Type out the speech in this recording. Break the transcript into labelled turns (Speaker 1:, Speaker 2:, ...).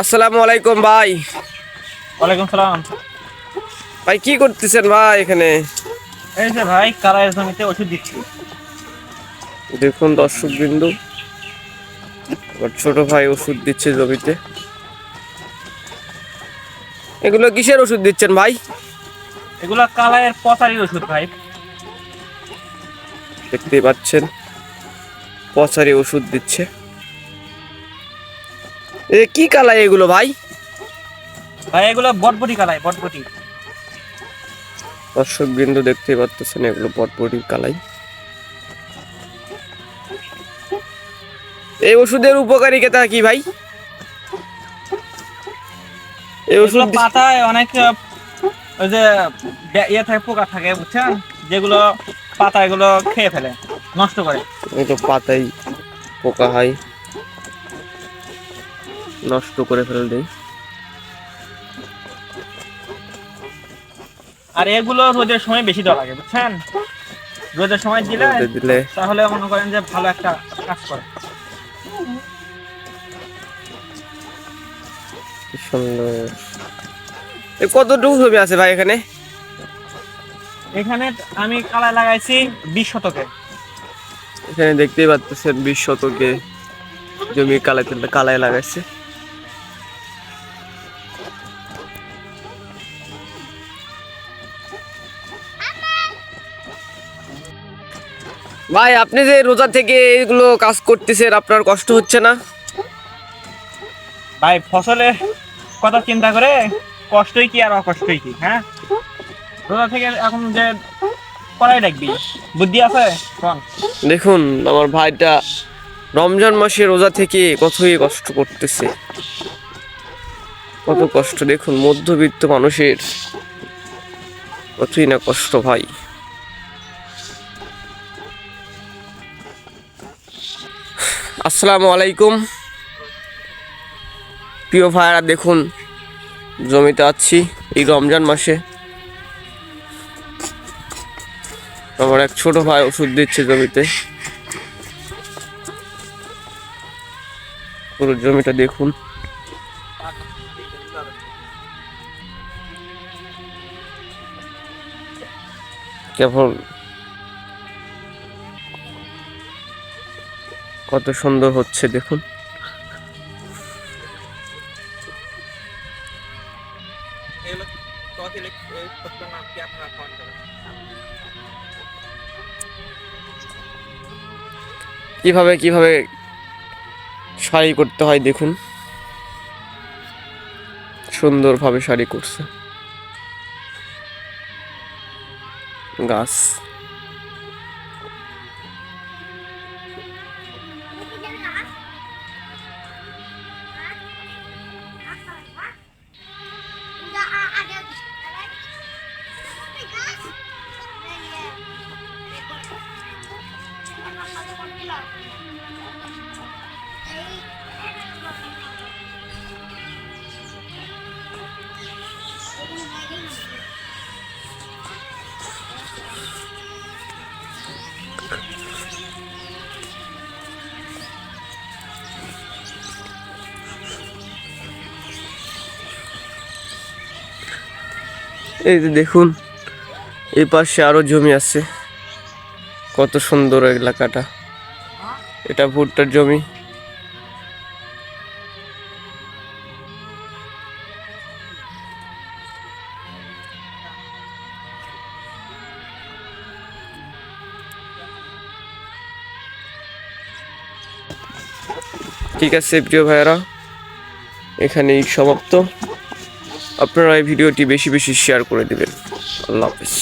Speaker 1: আসসালামু আলাইকুম ভাই।
Speaker 2: ওয়ালাইকুম সালাম।
Speaker 1: ভাই কি করতেছেন ভাই এখানে?
Speaker 2: এই যে ভাই কারায়ের জমিতে ওষুধ দিচ্ছি।
Speaker 1: দেখুন দর্শক বিন্দু ছোট ভাই ওষুধ দিচ্ছে জমিতে। এগুলো কিসের ওষুধ দিচ্ছেন ভাই?
Speaker 2: এগুলো কালায়ের পচারির ওষুধ ভাই।
Speaker 1: দেখতেই পাচ্ছেন পচারি ওষুধ দিচ্ছে। এ কি কালাই এগুলো ভাই?
Speaker 2: ভাই এগুলো বটবটি কালাই বটবটি।
Speaker 1: দর্শক বিন্দু দেখতেই পাচ্ছেন এগুলো বটবটি কালাই। এই ওষুধের উপকারিতা কি ভাই? এই ওষুধ
Speaker 2: পাতায় অনেক ওই যে ইয়ে থাকে পোকা থাকে বুঝছেন? যেগুলো পাতা এগুলো খেয়ে ফেলে নষ্ট করে।
Speaker 1: এই তো পাতাই পোকা হয়। নষ্ট করে ফেলে দেয়
Speaker 2: আর এগুলো রোদের সময় বেশি দেওয়া লাগে বুঝছেন? রোদের সময় দিলে
Speaker 1: দিলে।
Speaker 2: তাহলে মনে করেন যে ভালো একটা কাজ করে।
Speaker 1: সুন্দর। কতটুকু ছবি আছে ভাই এখানে?
Speaker 2: এখানে আমি কালাই লাগাইছি বিশ শতকে।
Speaker 1: এখানে দেখতেই পাচ্ছেন বিশ শতকে জমি কালাই কালাই লাগাইছে। ভাই আপনি যে রোজা থেকে এগুলো কাজ করতেছেন আপনার কষ্ট হচ্ছে না?
Speaker 2: ভাই ফসলে কথা চিন্তা করে কষ্টই কি আর অকষ্টই কি হ্যাঁ? রোজা থেকে এখন যে করাই রাখবি বুদ্ধি আছে? কোন
Speaker 1: দেখুন আমার ভাইটা রমজান মাসে রোজা থেকে কতই কষ্ট করতেছে। কত কষ্ট দেখুন মধ্যবিত্ত মানুষের কতই না কষ্ট ভাই। আসসালামু আলাইকুম। প্রিয় ভাইরা দেখুন, জমিতে আছি এই রমজান মাসে। আমার এক ছোট ভাই ওষুধ দিচ্ছে জমিতে। পুরো জমিটা দেখুন। কেবল কত সুন্দর হচ্ছে দেখুন। কীভাবে কীভাবে শাড়ি করতে হয় দেখুন। সুন্দরভাবে শাড়ি করছে। গাছ। এই যে দেখুন, এই পাশে আরও জমি আছে। কত সুন্দর এলাকাটা। এটা ভুট্টার জমি। ঠিক আছে, প্রিয় ভাইয়েরা, এখানেই সমাপ্ত। আপনারা এই ভিডিওটি বেশি বেশি শেয়ার করে দেবেন। আল্লাহ হাফিজ।